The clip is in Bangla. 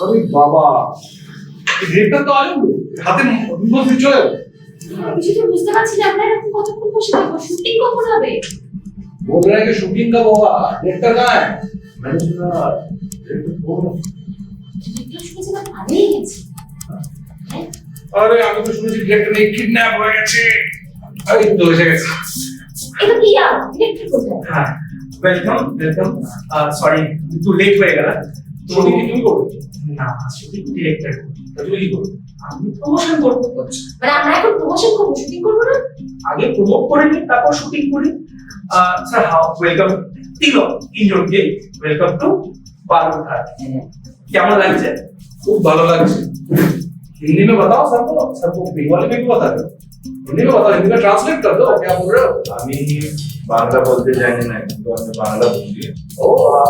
আরে বাবা এই ডেটটা তো আজ হাতে বিপদ চলে গেল আমি কিছুটা বুঝতে পারছি না আমরা এরকম কতক্ষণ বসে থাকবো শুটিং কখন হবে बोल रहे हैं कि शूटिंग कब होगा डायरेक्टर कहाँ है मैंने सुना director कौन है? ডিরেক্টর শুনেছিলাম আগেই গেছে হ্যাঁ আরে আমি তো শুনেছি ডিরেক্টর নেই কিডন্যাপ হয়ে গেছে আরে এই তো এসে গেছে এটা কি আর ডিরেক্টর কোথায় হ্যাঁ ওয়েলকাম ওয়েলকাম সরি একটু লেট হয়ে গেল তো শুটিং কি তুমি করবে না শুটিং ডিরেক্টর তা তুমি কি করবে আমি প্রমোশন করবো মানে আমরা এখন প্রমোশন করবো শুটিং করবো না আগে প্রমোট করে নিই তারপর শুটিং করি sir how welcome Tilak in your gate welcome to Balurghat কেমন লাগছে खूब ভালো লাগছে हिंदी में बताओ सबको सबको बंगाली में क्यों बता रहे हो हिंदी में बताओ हिंदी में ट्रांसलेट कर दो क्या बोल रहे हो আমি বাংলা বলতে জানি না কিন্তু আমি বাংলা বুঝি ओ आप